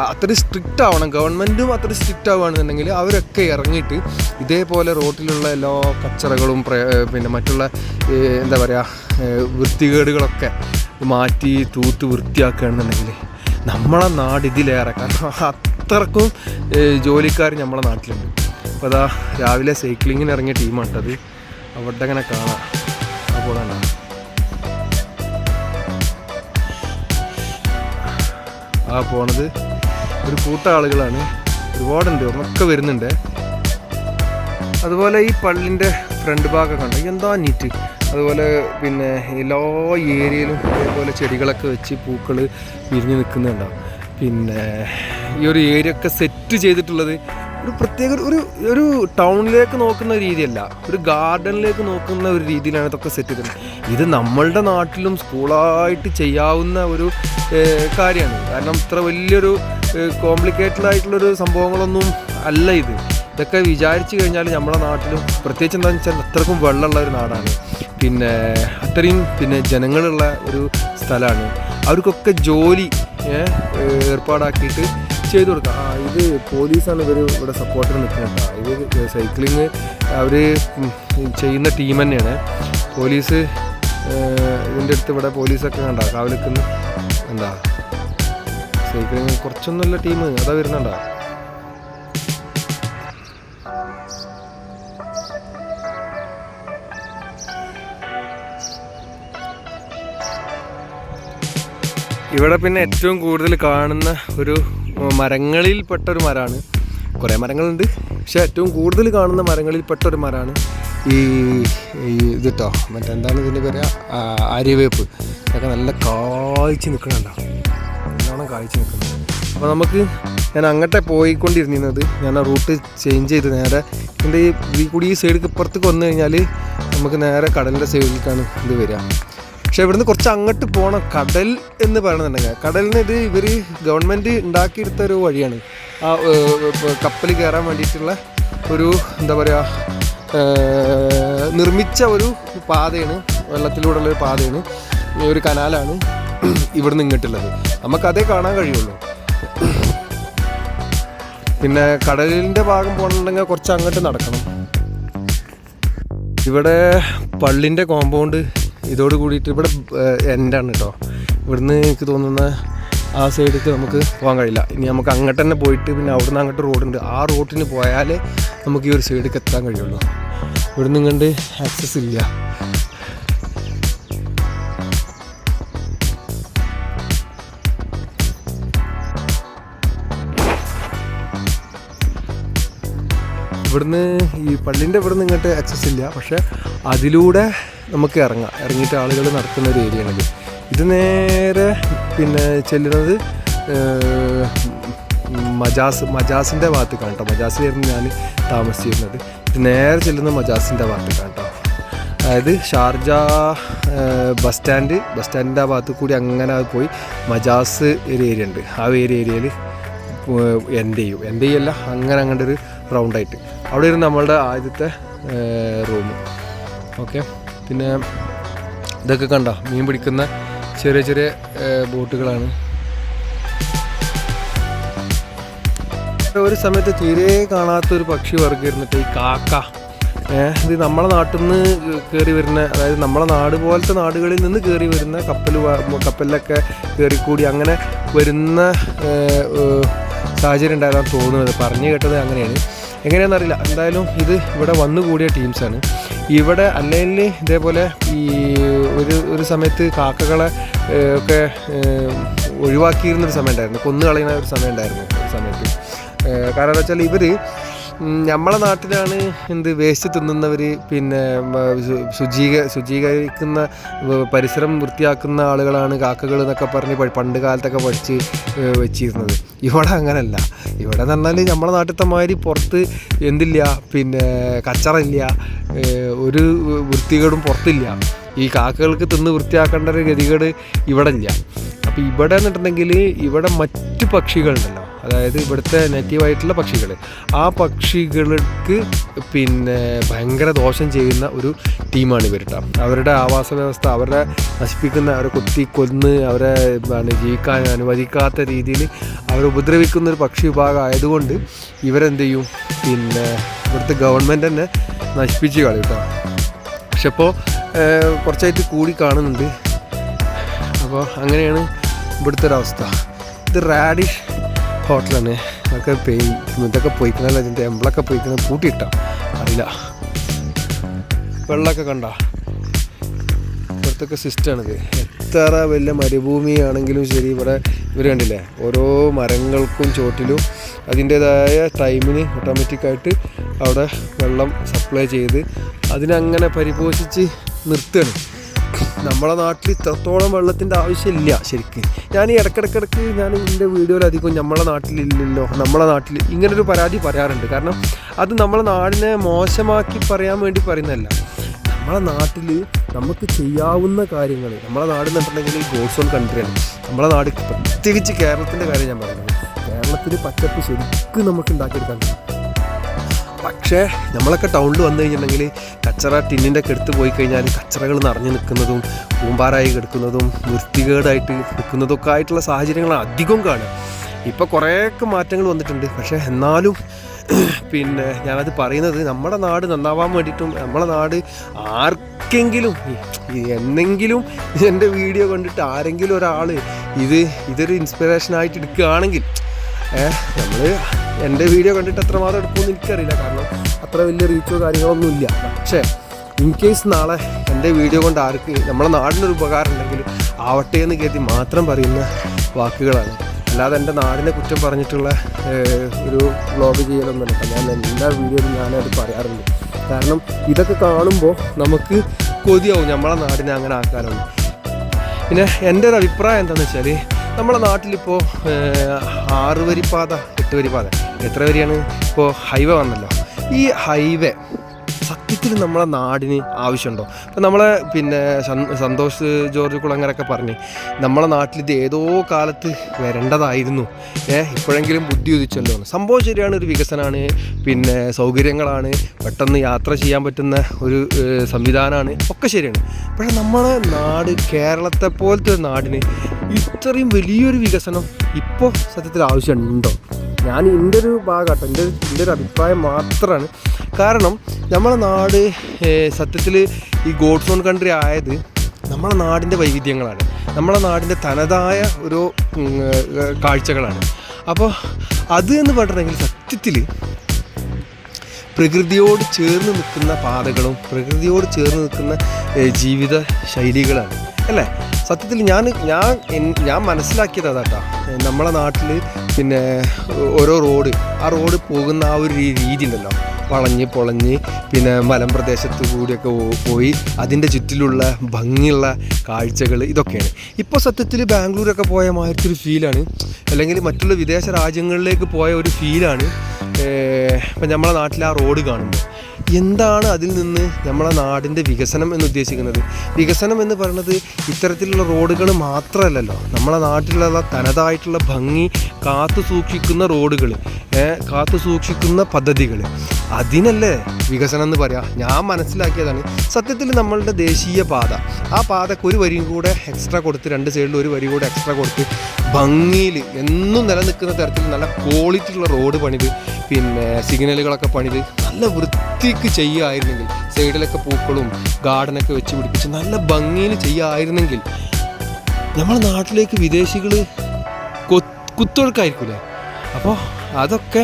അത്രയും സ്ട്രിക്റ്റ് ആവണം. ഗവൺമെന്റും അത്രയും സ്ട്രിക്റ്റ് ആവുകയാണെന്നുണ്ടെങ്കിൽ അവരൊക്കെ ഇറങ്ങിയിട്ട് ഇതേപോലെ റോട്ടിലുള്ള എല്ലാ കച്ചറകളും പിന്നെ മറ്റുള്ള എന്താ പറയുക വൃത്തികേടുകളൊക്കെ മാറ്റി തൂത്ത് വൃത്തിയാക്കുകയാണെന്നുണ്ടെങ്കിൽ നമ്മളെ നാട് ഇതിലേറെ. കാരണം അത്രക്കും ജോലിക്കാർ നമ്മളെ നാട്ടിലുണ്ട്. അപ്പോൾ അതാ രാവിലെ സൈക്ലിങ്ങിന് ഇറങ്ങിയ ടീമാണ് അത്. അവിടെ അങ്ങനെ കാണാം. ആ തന്നെ ആ പോണത് ഒരു കൂട്ട ആളുകളാണ് ഒരുപാടുണ്ട്. ഒക്കെ വരുന്നുണ്ട്. അതുപോലെ ഈ പള്ളിന്റെ ഫ്രണ്ട് ഭാഗം കണ്ട? എന്താ നീറ്റ്? അതുപോലെ പിന്നെ എല്ലാ ഏരിയയിലും ഇതേപോലെ ചെടികളൊക്കെ വെച്ച് പൂക്കൾ വിരിഞ്ഞ് നിൽക്കുന്നുണ്ടാവും പിന്നെ ഈ ഒരു ഏരിയ ഒക്കെ സെറ്റ് ചെയ്തിട്ടുള്ളത് ഒരു പ്രത്യേക ഒരു- ഒരു ടൗണിലേക്ക് നോക്കുന്ന രീതിയല്ല. ഒരു ഗാർഡനിലേക്ക് നോക്കുന്ന ഒരു രീതിയിലാണ് ഇതൊക്കെ സെറ്റ് ചെയ്തിട്ടുള്ളത്. ഇത് നമ്മളുടെ നാട്ടിലും സ്കൂളായിട്ട് ചെയ്യാവുന്ന ഒരു കാര്യമാണ്. കാരണം ഇത്ര വലിയൊരു കോംപ്ലിക്കേറ്റഡ് ആയിട്ടുള്ളൊരു സംഭവങ്ങളൊന്നും അല്ല ഇത്. ഇതൊക്കെ വിചാരിച്ചു കഴിഞ്ഞാൽ നമ്മുടെ നാട്ടിലും പ്രത്യേകിച്ച് എന്താണെന്ന് വെച്ചാൽ അത്രക്കും വെള്ളമുള്ള ഒരു നാടാണ്. പിന്നെ അത്രയും പിന്നെ ജനങ്ങളുള്ള ഒരു സ്ഥലമാണ്. അവർക്കൊക്കെ ജോലി ഏർപ്പാടാക്കിയിട്ട് ചെയ്തു കൊടുക്കാം. ആ ഇത് പോലീസാണ് ഇവർ ഇവിടെ സപ്പോർട്ടിന് നിൽക്കുന്നത് ഇത് സൈക്ലിങ് അവർ ചെയ്യുന്ന ടീം തന്നെയാണ്. പോലീസ് ഇതിന്റെ അടുത്ത് ഇവിടെ പോലീസൊക്കെ കണ്ടാൽ കാവലിക്കുന്ന എന്താ സൈക്ലിങ് കുറച്ചൊന്നുമല്ല ടീം അതാ വരുന്നുണ്ട? ഇവിടെ പിന്നെ ഏറ്റവും കൂടുതൽ കാണുന്ന ഒരു മരങ്ങളിൽപ്പെട്ട ഒരു മരമാണ്. കുറേ മരങ്ങളുണ്ട്. പക്ഷേ ഏറ്റവും കൂടുതൽ കാണുന്ന മരങ്ങളിൽപ്പെട്ട ഒരു മരമാണ് ഈ ഇത് കേട്ടോ മറ്റെന്താണ് ഇതിന്റെ പേര്? അരിവേപ്പ്. ഇതൊക്കെ നല്ല കായ്ച്ച് നിൽക്കണുണ്ടോ? നല്ലോണം കാണിച്ചു നിൽക്കുന്നത് അപ്പോൾ നമുക്ക് ഞാൻ അങ്ങോട്ടെ പോയിക്കൊണ്ടിരുന്നത് ഞാൻ ആ റൂട്ട് ചേഞ്ച് ചെയ്ത് നേരെ എന്റെ ഈ ഈ കൂടി ഈ സൈഡിൽ ഇപ്പുറത്തേക്ക് വന്നു കഴിഞ്ഞാൽ നമുക്ക് നേരെ കടലിന്റെ സൈഡിലേക്കാണ് ഇത് വരിക. പക്ഷേ ഇവിടുന്ന് കുറച്ച് അങ്ങോട്ട് പോകണം കടൽ എന്ന് പറയണമെന്നുണ്ടെങ്കിൽ കടലിന് ഇത് ഇവർ ഗവൺമെന്റ് ഉണ്ടാക്കിയെടുത്ത ഒരു വഴിയാണ്. ആ കപ്പൽ കയറാൻ വേണ്ടിയിട്ടുള്ള ഒരു എന്താ പറയുക നിർമ്മിച്ച ഒരു പാതയാണ്. വെള്ളത്തിലൂടെയുള്ള ഒരു പാതയാണ്. ഒരു കനാലാണ്. ഇവിടുന്ന് ഇങ്ങോട്ടുള്ളത്. നമുക്കതേ കാണാൻ കഴിയുള്ളൂ. പിന്നെ കടലിന്റെ ഭാഗം പോകണമെന്നുണ്ടെങ്കിൽ കുറച്ച് അങ്ങോട്ട് നടക്കണം. ഇവിടെ പള്ളിന്റെ കോമ്പൗണ്ട് ഇതോട് കൂടിയിട്ട് ഇവിടെ എൻഡാണ് കേട്ടോ ഇവിടുന്ന് എനിക്ക് തോന്നുന്ന ആ സൈഡിലേക്ക് നമുക്ക് പോകാൻ കഴിയില്ല. ഇനി നമുക്ക് അങ്ങോട്ട് തന്നെ പോയിട്ട് പിന്നെ അവിടുന്ന് അങ്ങോട്ട് റോഡുണ്ട്. ആ റോഡിന് പോയാലേ നമുക്ക് ഈ ഒരു സൈഡിലേക്ക് എത്താൻ കഴിയുള്ളൂ. ഇവിടുന്ന് ഇങ്ങോട്ട് ആക്സസ് ഇല്ല. ഇവിടുന്ന് ഈ പള്ളിന്റെ ഇവിടുന്ന് ഇങ്ങോട്ട് ആക്സസ് ഇല്ല. പക്ഷേ അതിലൂടെ നമുക്ക് ഇറങ്ങാം. ഇറങ്ങിയിട്ട് ആളുകൾ നടക്കുന്ന ഒരു ഏരിയ ഏരിയയാണിത് ഇത് നേരെ പിന്നെ ചെല്ലുന്നത് മജാസ് മജാസിന്റെ ഭാഗത്തേക്കാണ് കേട്ടോ. മജാസിലായിരുന്നു ഞാൻ താമസിച്ചിരുന്നത്. ഇത് നേരെ ചെല്ലുന്ന മജാസിന്റെ ഭാഗത്തേക്കാണ് കേട്ടോ. അതായത് ഷാർജ ബസ് സ്റ്റാൻഡ് ബസ് സ്റ്റാൻഡിന്റെ ആ ഭാഗത്ത് കൂടി അങ്ങനെ അത് പോയി മജാസ് ഒരു ഏരിയ ഉണ്ട്. ആ ഏരിയ ഏരിയയിൽ എന്റെ ചെയ്യും. എന്റെ ചെയ്യല്ല അങ്ങനെ അങ്ങോട്ട് ഒരു റൗണ്ടായിട്ട്. അവിടെ ഇരുന്ന് നമ്മളുടെ ആദ്യത്തെ റൂം. ഓക്കെ? പിന്നെ ഇതൊക്കെ കണ്ട? മീൻ പിടിക്കുന്ന ചെറിയ ചെറിയ ബോട്ടുകളാണ്. ഒരു സമയത്ത് തീരെ കാണാത്തൊരു പക്ഷി വർഗം ഇരുന്നിട്ട് ഈ കാക്ക. ഇത് നമ്മളെ നാട്ടിൽ നിന്ന് കയറി വരുന്ന അതായത് നമ്മളെ നാട് പോലത്തെ നാടുകളിൽ നിന്ന് കയറി വരുന്ന കപ്പൽ കപ്പലിലൊക്കെ കയറിക്കൂടി അങ്ങനെ വരുന്ന സാഹചര്യം ഉണ്ടായതാണ് തോന്നുന്നത്. പറഞ്ഞു കേട്ടത് അങ്ങനെയാണ്. എങ്ങനെയാണെന്ന് അറിയില്ല. എന്തായാലും ഇത് ഇവിടെ വന്നു കൂടിയ ടീംസാണ് ഇവിടെ അല്ലെങ്കിൽ ഇതേപോലെ ഈ ഒരു ഒരു സമയത്ത് കാക്കകളെ ഒക്കെ ഒഴിവാക്കിയിരുന്നൊരു സമയം ഉണ്ടായിരുന്നു കൊന്നു കളയുന്ന ഒരു സമയം ഉണ്ടായിരുന്നു ഒരു സമയത്ത്. കാരണം എന്താ വെച്ചാൽ ഇവർ നമ്മളെ നാട്ടിലാണ് എന്ത് വേസ്റ്റ് തിന്നുന്നവർ പിന്നെ ശുചീക ശുചീകരിക്കുന്ന പരിസരം വൃത്തിയാക്കുന്ന ആളുകളാണ് കാക്കകൾ എന്നൊക്കെ പറഞ്ഞ് പണ്ട് കാലത്തൊക്കെ പഠിച്ച് വെച്ചിരുന്നത്. ഇവിടെ അങ്ങനല്ല. ഇവിടെ എന്ന് പറഞ്ഞാൽ നമ്മളെ നാട്ടിലത്തെ മാതിരി പുറത്ത് എന്തില്ല പിന്നെ കച്ചറ ഇല്ല ഒരു വൃത്തികേടും പുറത്തില്ല. ഈ കാക്കകൾക്ക് തിന്ന് വൃത്തിയാക്കേണ്ട ഒരു ഗതികേട് ഇവിടെ ഇല്ല. അപ്പോൾ ഇവിടെ എന്നിട്ടുണ്ടെങ്കിൽ ഇവിടെ മറ്റു പക്ഷികളുണ്ടല്ലോ. അതായത് ഇവിടുത്തെ നെറ്റീവായിട്ടുള്ള പക്ഷികൾ ആ പക്ഷികൾക്ക് പിന്നെ ഭയങ്കര ദോഷം ചെയ്യുന്ന ഒരു ടീമാണ് ഇവർ ട്ടോ. അവരുടെ ആവാസ വ്യവസ്ഥ അവരെ നശിപ്പിക്കുന്ന അവരെ കൊത്തി കൊന്ന് അവരെ ജീവിക്കാൻ അനുവദിക്കാത്ത രീതിയിൽ അവരെ ഉപദ്രവിക്കുന്ന ഒരു പക്ഷി വിഭാഗം ആയതുകൊണ്ട് ഇവരെന്ത് ചെയ്യും? പിന്നെ ഇവിടുത്തെ ഗവൺമെന്റ് തന്നെ നശിപ്പിച്ച് കളയും കേട്ടോ പക്ഷെ ഇപ്പോൾ കുറച്ചായിട്ട് കൂടി കാണുന്നുണ്ട്. അപ്പോൾ അങ്ങനെയാണ് ഇവിടുത്തെ ഒരവസ്ഥ ഇത് റാഡിഷ് ഹോട്ടലാണ് അതൊക്കെ പെയിൻ ഇതൊക്കെ പോയിക്കണല്ലോ ഇതിന്റെ എംബ്ലൊക്കെ പോയിക്കണ പൂട്ടിയിട്ടാ. അറിയില്ല. വെള്ളമൊക്കെ കണ്ട? ഇവിടുത്തൊക്കെ സിസ്റ്റമാണിത് എത്ര വലിയ മരുഭൂമിയാണെങ്കിലും ശരി ഇവിടെ ഇവർ കണ്ടില്ലേ? ഓരോ മരങ്ങൾക്കും ചോട്ടിലും അതിന്റേതായ ടൈമിന് ഓട്ടോമാറ്റിക്കായിട്ട് അവിടെ വെള്ളം സപ്ലൈ ചെയ്ത് അതിനങ്ങനെ പരിപോഷിച്ച് നിർത്തുകയാണ്. നമ്മളെ നാട്ടിൽ ഇത്രത്തോളം വെള്ളത്തിന്റെ ആവശ്യമില്ല ശരിക്ക്. ഞാൻ ഈ ഇടയ്ക്കിടയ്ക്കിടയ്ക്ക് ഞാൻ എന്റെ വീഡിയോയിലധികം നമ്മളെ നാട്ടിലില്ലല്ലോ നമ്മളെ നാട്ടിൽ ഇങ്ങനൊരു പരാതി പറയാറുണ്ട്. കാരണം അത് നമ്മളെ നാടിനെ മോശമാക്കി പറയാൻ വേണ്ടി പറയുന്നതല്ല. നമ്മളെ നാട്ടിൽ നമുക്ക് ചെയ്യാവുന്ന കാര്യങ്ങൾ നമ്മളെ നാട് എന്നിട്ടുണ്ടെങ്കിൽ ഗോഡ്സ് ഓൺ കൺട്രിയാണ് നമ്മളെ നാട് പ്രത്യേകിച്ച് കേരളത്തിന്റെ കാര്യം ഞാൻ പറയുന്നത്. കേരളത്തിൽ പച്ചപ്പ് ശരിക്കും നമുക്ക് ഉണ്ടാക്കിയെടുക്കാൻ കഴിയും. പക്ഷേ നമ്മളൊക്കെ ടൗണിൽ വന്നു കഴിഞ്ഞിട്ടുണ്ടെങ്കിൽ കച്ചറ ടിന്നിന്റെ ഒക്കെ എടുത്ത് പോയി കഴിഞ്ഞാൽ കച്ചറകൾ നിറഞ്ഞു നിൽക്കുന്നതും പൂമ്പാറായി കിടക്കുന്നതും വൃത്തികേടായിട്ട് നിൽക്കുന്നതൊക്കെ ആയിട്ടുള്ള സാഹചര്യങ്ങളാണ് അധികം കാണുക. ഇപ്പോൾ കുറേയൊക്കെ മാറ്റങ്ങൾ വന്നിട്ടുണ്ട്. പക്ഷേ എന്നാലും പിന്നെ ഞാനത് പറയുന്നത് നമ്മുടെ നാട് നന്നാവാൻ വേണ്ടിയിട്ടും നമ്മുടെ നാട് ആർക്കെങ്കിലും എന്നെങ്കിലും എന്റെ വീഡിയോ കണ്ടിട്ട് ആരെങ്കിലും ഒരാൾ ഇത് ഇതൊരു ഇൻസ്പിറേഷനായിട്ട് എടുക്കുകയാണെങ്കിൽ നമ്മൾ എന്റെ വീഡിയോ കണ്ടിട്ട് എത്രമാത്രം എടുക്കുമെന്ന് എനിക്കറിയില്ല. കാരണം അത്ര വലിയ റീച്ചോ കാര്യങ്ങളൊന്നും ഇല്ല. പക്ഷേ ഇൻ കേസ് നാളെ എന്റെ വീഡിയോ കൊണ്ട് ആർക്ക് നമ്മുടെ നാടിനൊരു ഉപകാരം ഉണ്ടെങ്കിൽ ആവട്ടെ എന്ന് കരുതി മാത്രം പറയുന്ന വാക്കുകളാണ്. അല്ലാതെ എന്റെ നാടിനെ കുറ്റം പറഞ്ഞിട്ടുള്ള ഒരു വ്ളോഗ് ചെയ്യലൊന്നുമല്ല. ഞാൻ എല്ലാ വീഡിയോയിലും ഞാനത് പറയാറുണ്ട്. കാരണം ഇതൊക്കെ കാണുമ്പോൾ നമുക്ക് കൊതിയാവും. നമ്മളെ നാടിനെ അങ്ങനെ ആക്കാനൊന്നും. പിന്നെ എന്റെ ഒരു അഭിപ്രായം എന്താണെന്ന് വെച്ചാൽ നമ്മളെ നാട്ടിലിപ്പോൾ ആറുവരിപ്പാത എട്ടുവരിപ്പാത എട്ട് വരിപ്പാത എത്ര വരെയാണ്? ഇപ്പോൾ ഹൈവേ വന്നല്ലോ. ഈ ഹൈവേ സത്യത്തിൽ നമ്മളെ നാടിന് ആവശ്യമുണ്ടോ? ഇപ്പം നമ്മളെ പിന്നെ സന്തോഷ് ജോർജ് കുളങ്ങരൊക്കെ പറഞ്ഞ് നമ്മളെ നാട്ടിൽ ഇത് ഏതോ കാലത്ത് വരേണ്ടതായിരുന്നു. ഏ ഇപ്പോഴെങ്കിലും ബുദ്ധി ഉദിച്ചല്ലോ. സംഭവം ശരിയാണ് ഒരു വികസനമാണ് പിന്നെ സൗകര്യങ്ങളാണ് പെട്ടെന്ന് യാത്ര ചെയ്യാൻ പറ്റുന്ന ഒരു സംവിധാനമാണ് ഒക്കെ ശരിയാണ്. പക്ഷേ നമ്മളെ നാട് കേരളത്തെ പോലത്തെ ഒരു നാടിന് ഇത്രയും വലിയൊരു വികസനം ഇപ്പോൾ സത്യത്തിൽ ആവശ്യമുണ്ടോ? ഞാൻ എന്റെ ഒരു ഭാഗമാട്ടോ എന്റെ എന്റെ ഒരു അഭിപ്രായം മാത്രമാണ് കാരണം നമ്മളെ നാട് സത്യത്തിൽ ഈ ഗോഡ് സോൺ കൺട്രി ആയത് നമ്മളെ നാടിന്റെ വൈവിധ്യങ്ങളാണ്. നമ്മളെ നാടിന്റെ തനതായ ഒരു കാഴ്ചകളാണ്. അപ്പോൾ അത് എന്ന് പറഞ്ഞിട്ടുണ്ടെങ്കിൽ സത്യത്തിൽ പ്രകൃതിയോട് ചേർന്ന് നിൽക്കുന്ന പാതകളും പ്രകൃതിയോട് ചേർന്ന് നിൽക്കുന്ന ജീവിത ശൈലികളാണ്. അല്ലേ? സത്യത്തിൽ ഞാൻ ഞാൻ ഞാൻ മനസ്സിലാക്കിയത് അതാട്ടാ. നമ്മളെ നാട്ടിൽ പിന്നെ ഓരോ റോഡ് ആ റോഡ് പോകുന്ന ആ ഒരു രീതി ഉണ്ടല്ലോ. വളഞ്ഞ് പൊളഞ്ഞ് പിന്നെ മലമ്പ്രദേശത്ത് കൂടിയൊക്കെ പോയി അതിന്റെ ചുറ്റിലുള്ള ഭംഗിയുള്ള കാഴ്ചകൾ ഇതൊക്കെയാണ്. ഇപ്പോൾ സത്യത്തിൽ ബാംഗ്ലൂരൊക്കെ പോയ ഒരു ഫീലാണ്. അല്ലെങ്കിൽ മറ്റുള്ള വിദേശ രാജ്യങ്ങളിലേക്ക് പോയ ഒരു ഫീലാണ് ഇപ്പം നമ്മളെ നാട്ടിൽ ആ റോഡ് കാണുമ്പോൾ എന്താണ് അതിൽ നിന്ന് നമ്മളെ നാടിന്റെ വികസനം എന്ന് ഉദ്ദേശിക്കുന്നത്? വികസനം എന്ന് പറയുന്നത് ഇത്തരത്തിലുള്ള റോഡുകൾ മാത്രമല്ലല്ലോ. നമ്മളെ നാട്ടിലുള്ള തനതായിട്ടുള്ള ഭംഗി കാത്തു സൂക്ഷിക്കുന്ന റോഡുകൾ കാത്തു സൂക്ഷിക്കുന്ന പദ്ധതികൾ. അതിനല്ലേ വികസനം എന്ന് പറയാം? ഞാൻ മനസ്സിലാക്കിയതാണ്. സത്യത്തിൽ നമ്മളുടെ ദേശീയ പാത. ആ പാതക്ക് ഒരു വരിയും കൂടെ എക്സ്ട്രാ കൊടുത്ത് രണ്ട് സൈഡിൽ ഒരു വരി കൂടെ എക്സ്ട്രാ കൊടുത്ത് ഭംഗിയിൽ എന്നും നിലനിൽക്കുന്ന തരത്തിൽ നല്ല ക്വാളിറ്റി ഉള്ള റോഡ് പണിത് പിന്നെ സിഗ്നലുകളൊക്കെ പണിത് നല്ല വൃത്തിക്ക് ചെയ്യുമായിരുന്നെങ്കിൽ സൈഡിലൊക്കെ പൂക്കളും ഗാർഡനൊക്കെ വെച്ച് പിടിപ്പിച്ച് നല്ല ഭംഗിയിൽ ചെയ്യുമായിരുന്നെങ്കിൽ നമ്മുടെ നാട്ടിലേക്ക് വിദേശികൾ കുത്തൊഴുക്കായിരിക്കില്ലേ അപ്പോൾ അതൊക്കെ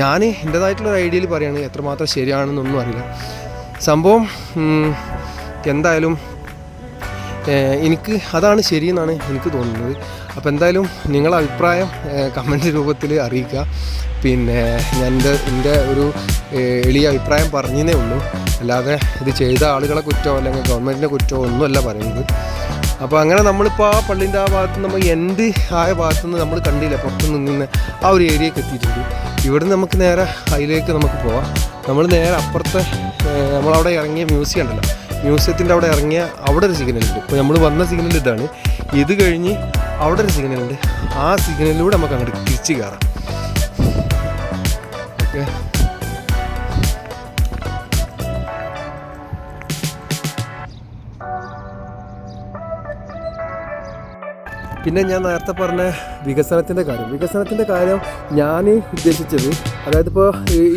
ഞാൻ എന്റേതായിട്ടുള്ള ഐഡിയയിൽ പറയുകയാണ് എത്രമാത്രം ശരിയാണെന്നൊന്നും അറിയില്ല. സംഭവം എന്തായാലും എനിക്ക് അതാണ് ശരിയെന്നാണ് എനിക്ക് തോന്നുന്നത്. അപ്പോൾ എന്തായാലും നിങ്ങളുടെ അഭിപ്രായം കമന്റ് രൂപത്തിൽ അറിയിക്കുക. പിന്നെ ഞാൻ എന്റെ എന്റെ ഒരു എളിയ അഭിപ്രായം പറഞ്ഞതേ ഉള്ളൂ. അല്ലാതെ ഇത് ചെയ്ത ആളുകളെ കുറ്റമോ അല്ലെങ്കിൽ ഗവൺമെന്റിന്റെ കുറ്റമോ ഒന്നുമല്ല പറയുന്നത്. അപ്പോൾ അങ്ങനെ നമ്മളിപ്പോൾ ആ പള്ളിന്റെ ആ ഭാഗത്ത് നമ്മൾ എൻഡ് ആയ ഭാഗത്തു നിന്ന് നമ്മൾ കണ്ടില്ല. പുറത്ത് നിന്ന് ആ ഒരു ഏരിയക്ക് എത്തിയിട്ടുണ്ട്. ഇവിടെ നമുക്ക് നേരെ അതിലേക്ക് നമുക്ക് പോവാം. നമ്മൾ നേരെ അപ്പുറത്തെ നമ്മളവിടെ ഇറങ്ങിയ മ്യൂസിയം ഉണ്ടല്ലോ. മ്യൂസിയത്തിന്റെ അവിടെ ഇറങ്ങിയ അവിടെ ഒരു സിഗ്നൽ ഉണ്ട്. ഇപ്പോൾ നമ്മൾ വന്ന സിഗ്നൽ ഇതാണ്. ഇത് കഴിഞ്ഞ് അവിടെ ഒരു സിഗ്നലുണ്ട് ആ സിഗ്നലിലൂടെ നമുക്ക് അങ്ങോട്ട് തിരിച്ചു കയറാം ഓക്കെ പിന്നെ ഞാൻ നേരത്തെ പറഞ്ഞ വികസനത്തിന്റെ കാര്യം. വികസനത്തിന്റെ കാര്യം ഞാൻ ഉദ്ദേശിച്ചത് അതായത് ഇപ്പോൾ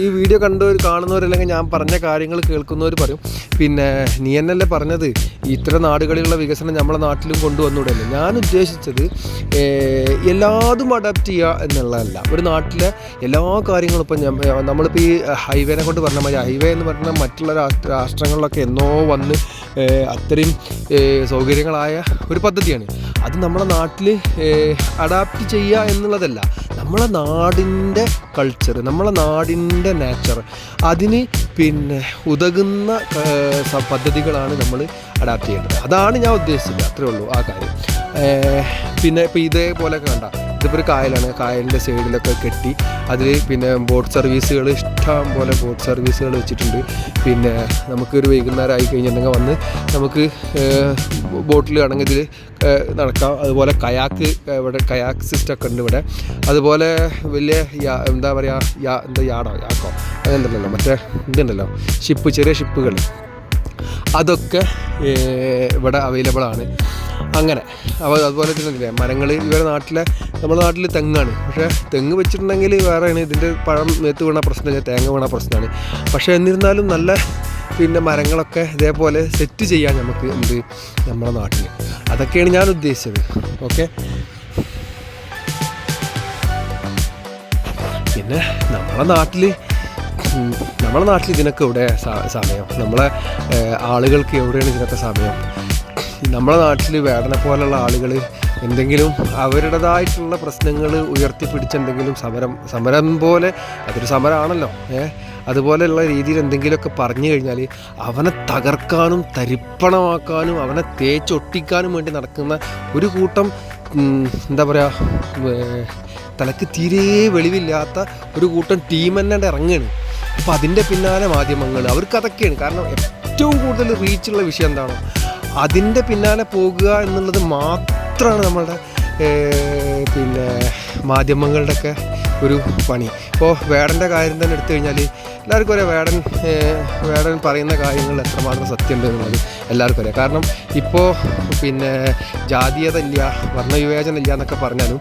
ഈ വീഡിയോ കണ്ടവർ കാണുന്നവരല്ലെങ്കിൽ ഞാൻ പറഞ്ഞ കാര്യങ്ങൾ കേൾക്കുന്നവർ പറയും പിന്നെ നീ എന്നല്ലേ പറഞ്ഞത് ഇത്ര നാടുകളിലുള്ള വികസനം നമ്മളെ നാട്ടിലും കൊണ്ടുവന്നൂടല്ലേ? ഞാൻ ഉദ്ദേശിച്ചത് എല്ലാതും അഡാപ്റ്റ് ചെയ്യുക എന്നുള്ളതല്ല. ഒരു നാട്ടിലെ എല്ലാ കാര്യങ്ങളും ഇപ്പം നമ്മളിപ്പോൾ ഈ ഹൈവേനെ കൊണ്ട് പറഞ്ഞ മതി ഹൈവേ എന്ന് പറഞ്ഞാൽ മറ്റുള്ള രാഷ്ട്ര രാഷ്ട്രങ്ങളിലൊക്കെ എന്നോ വന്ന് അത്രയും സൗകര്യങ്ങളായ ഒരു പദ്ധതിയാണ്. അത് നമ്മുടെ നാട്ടിൽ അഡാപ്റ്റ് ചെയ്യുക എന്നുള്ളതല്ല. നമ്മളെ നാടിന്റെ കൾച്ചർ നമ്മളെ നാടിന്റെ നേച്ചർ അതിന് പിന്നെ ഉതകുന്ന പദ്ധതികളാണ് നമ്മൾ അഡാപ്റ്റ് ചെയ്യേണ്ടത്. അതാണ് ഞാൻ ഉദ്ദേശിച്ചത്. അത്രേ ഉള്ളൂ ആ കാര്യം. പിന്നെ ഇപ്പോൾ ഇതേപോലെ കണ്ട. ഇതിപ്പോൾ ഒരു കായലാണ്. കായലിന്റെ സൈഡിലൊക്കെ കെട്ടി അതിൽ പിന്നെ ബോട്ട് സർവീസുകൾ ഇഷ്ടം പോലെ ബോട്ട് സർവീസുകൾ വെച്ചിട്ടുണ്ട്. പിന്നെ നമുക്കൊരു വൈകുന്നേരം ആയി കഴിഞ്ഞിട്ടുണ്ടെങ്കിൽ വന്ന് നമുക്ക് ബോട്ടിൽ ആണെങ്കിൽ ഇതിൽ നടക്കാം. അതുപോലെ കയാക്ക് ഇവിടെ കയാക്ക് സിസ്റ്റം ഒക്കെ ഉണ്ട് ഇവിടെ. അതുപോലെ വലിയ എന്താ പറയുക എന്താ യാടോ യാക്കോ? അങ്ങനെ ഉണ്ടല്ലോ മറ്റേ ഇതുണ്ടല്ലോ. ഷിപ്പ് ചെറിയ ഷിപ്പുകൾ അതൊക്കെ ഇവിടെ അവൈലബിൾ ആണ്. അങ്ങനെ അപ്പോൾ അതുപോലെ തന്നെ മരങ്ങൾ ഇവരുടെ നാട്ടിലെ നമ്മുടെ നാട്ടിൽ തെങ്ങാണ്. പക്ഷേ തെങ്ങ് വെച്ചിട്ടുണ്ടെങ്കിൽ വേറെയാണ്. ഇതിന്റെ പഴം മേത്ത് വീണ പ്രശ്നമില്ല തേങ്ങ വീണ പ്രശ്നമാണ്. പക്ഷേ എന്നിരുന്നാലും നല്ല പിന്നെ മരങ്ങളൊക്കെ ഇതേപോലെ സെറ്റ് ചെയ്യാൻ നമുക്ക് എന്ത് നമ്മുടെ നാട്ടിൽ അതൊക്കെയാണ് ഞാൻ ഉദ്ദേശിച്ചത്. ഓക്കെ പിന്നെ നമ്മുടെ നാട്ടിൽ ഉം, നമ്മളെ നാട്ടിൽ ഇതിനൊക്കെ എവിടെ സമയം. നമ്മളെ ആളുകൾക്ക് എവിടെയാണ് ഇതിനൊക്കെ സമയം? നമ്മുടെ നാട്ടിൽ വേടനെ പോലുള്ള ആളുകൾ എന്തെങ്കിലും അവരുടേതായിട്ടുള്ള പ്രശ്നങ്ങൾ ഉയർത്തിപ്പിടിച്ചെന്തെങ്കിലും സമരം സമരം പോലെ അതൊരു സമരമാണല്ലോ ഏഹ് അതുപോലെയുള്ള രീതിയിൽ എന്തെങ്കിലുമൊക്കെ പറഞ്ഞു കഴിഞ്ഞാൽ അവനെ തകർക്കാനും തരിപ്പണമാക്കാനും അവനെ തേച്ചൊട്ടിക്കാനും വേണ്ടി നടക്കുന്ന ഒരു കൂട്ടം എന്താ പറയുക തലക്ക് തീരെ വെളിവില്ലാത്ത ഒരു കൂട്ടം ടീം തന്നെ ഇറങ്ങുകയാണ്. അപ്പോൾ അതിന്റെ പിന്നാലെ മാധ്യമങ്ങൾ അവർക്ക് അതൊക്കെയാണ് കാരണം ഏറ്റവും കൂടുതൽ റീച്ചുള്ള വിഷയം എന്താണോ? അതിന്റെ പിന്നാലെ പോകുക എന്നുള്ളത് മാത്രമാണ് നമ്മളുടെ പിന്നെ മാധ്യമങ്ങളുടെയൊക്കെ ഒരു പണി. ഇപ്പോൾ വേടന്റെ കാര്യം തന്നെ എടുത്തു കഴിഞ്ഞാൽ എല്ലാവർക്കും അറിയാം വേടൻ വേടൻ പറയുന്ന കാര്യങ്ങൾ എത്രമാത്രം സത്യമുണ്ട് എന്നുള്ളത് എല്ലാവർക്കും അറിയാം. കാരണം ഇപ്പോൾ പിന്നെ ജാതീയത ഇല്ല വർണവിവേചനം ഇല്ല എന്നൊക്കെ പറഞ്ഞാലും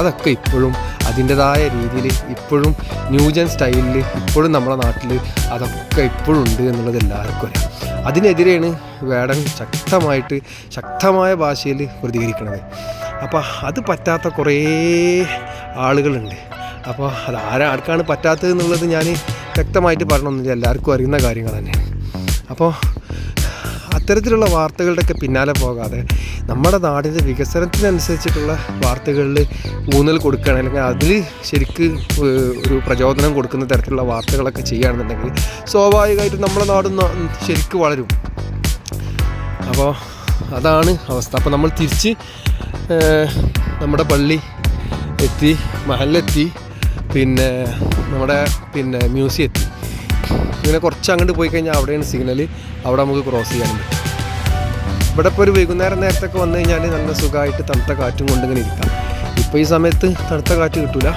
അതൊക്കെ ഇപ്പോഴും അതിന്റെതായ രീതിയിൽ ഇപ്പോഴും ന്യൂജൻ സ്റ്റൈലിൽ ഇപ്പോഴും നമ്മുടെ നാട്ടിൽ അതൊക്കെ ഇപ്പോഴും ഉണ്ട് എന്നുള്ളത് എല്ലാവർക്കും അറിയാം. അതിനെതിരെയാണ് വേടൻ ശക്തമായിട്ട് ശക്തമായ ഭാഷയിൽ പ്രതികരിക്കുന്നത് അപ്പോൾ അത് പറ്റാത്ത കുറേ ആളുകളുണ്ട്. അപ്പോൾ അത് ആരാ ആർക്കാണ് പറ്റാത്തത് എന്നുള്ളത് ഞാൻ വ്യക്തമായിട്ട് പറഞ്ഞൊന്നുമില്ല. എല്ലാവർക്കും അറിയുന്ന കാര്യങ്ങൾ തന്നെ അപ്പോൾ അത്തരത്തിലുള്ള വാർത്തകളുടെയൊക്കെ പിന്നാലെ പോകാതെ നമ്മുടെ നാടിന്റെ വികസനത്തിനനുസരിച്ചിട്ടുള്ള വാർത്തകളിൽ ഊന്നൽ കൊടുക്കുകയാണ്. അല്ലെങ്കിൽ അതിൽ ശരിക്ക് ഒരു പ്രചോദനം കൊടുക്കുന്ന തരത്തിലുള്ള വാർത്തകളൊക്കെ ചെയ്യുകയാണെന്നുണ്ടെങ്കിൽ സ്വാഭാവികമായിട്ടും നമ്മുടെ നാട് ശരിക്ക് വളരും. അപ്പോൾ അതാണ് അവസ്ഥ. അപ്പോൾ നമ്മൾ തിരിച്ച് നമ്മുടെ പള്ളി എത്തി മഹലെത്തി പിന്നെ നമ്മുടെ പിന്നെ മ്യൂസിയം എത്തി. ഇങ്ങനെ കുറച്ച് അങ്ങോട്ട് പോയി കഴിഞ്ഞാൽ അവിടെയാണ് സിഗ്നൽ അവിടെ നമുക്ക് ക്രോസ് ചെയ്യാൻ പറ്റും. ഇവിടെ ഇപ്പോൾ ഒരു വൈകുന്നേരം നേരത്തൊക്കെ വന്നു കഴിഞ്ഞാൽ നല്ല സുഖമായിട്ട് തണുത്ത കാറ്റും കൊണ്ടിങ്ങനെ ഇരിക്കാം. ഇപ്പോൾ ഈ സമയത്ത് തണുത്ത കാറ്റ് കിട്ടൂല.